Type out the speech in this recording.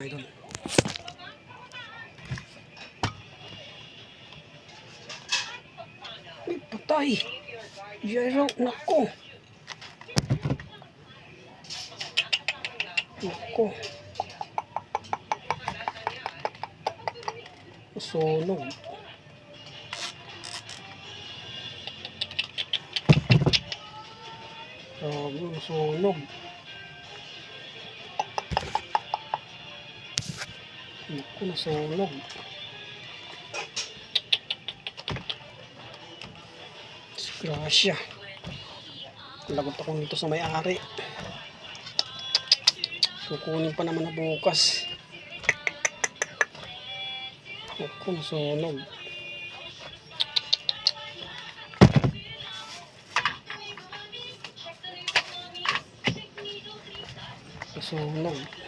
Idol. Ay, patay. Gyro, nako. Nako. Sunog. Grabe, nasunog. Naku, nasunog. Disgrasya. Lagot ako nito sa may-ari. Kukunin pa naman na bukas. Naku, nasunog. Nasunog.